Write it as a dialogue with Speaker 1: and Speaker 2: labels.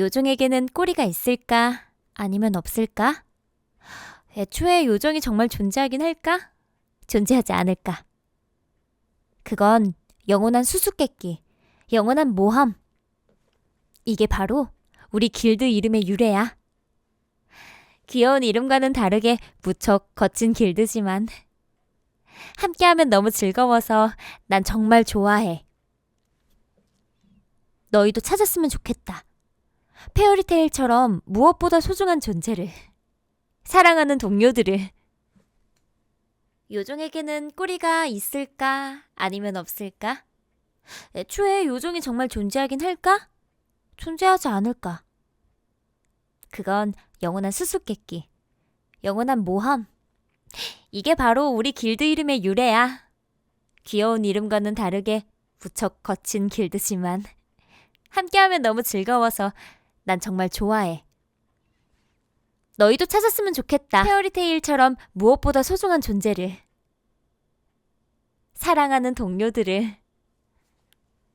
Speaker 1: 요정에게는 꼬리가 있을까? 아니면 없을까? 애초에 요정이 정말 존재하긴 할까? 존재하지 않을까? 그건 영원한 수수께끼, 영원한 모험. 이게 바로 우리 길드 이름의 유래야. 귀여운 이름과는 다르게 무척 거친 길드지만 함께하면 너무 즐거워서 난 정말 좋아해. 너희도 찾았으면 좋겠다. 페어리테일처럼 무엇보다 소중한 존재를. 사랑하는 동료들을. 요정에게는 꼬리가 있을까? 아니면 없을까? 애초에 요정이 정말 존재하긴 할까? 존재하지 않을까? 그건 영원한 수수께끼. 영원한 모험. 이게 바로 우리 길드 이름의 유래야. 귀여운 이름과는 다르게 무척 거친 길드지만 함께하면 너무 즐거워서 난 정말 좋아해. 너희도 찾았으면 좋겠다. 페어리테일처럼 무엇보다 소중한 존재를. 사랑하는 동료들을.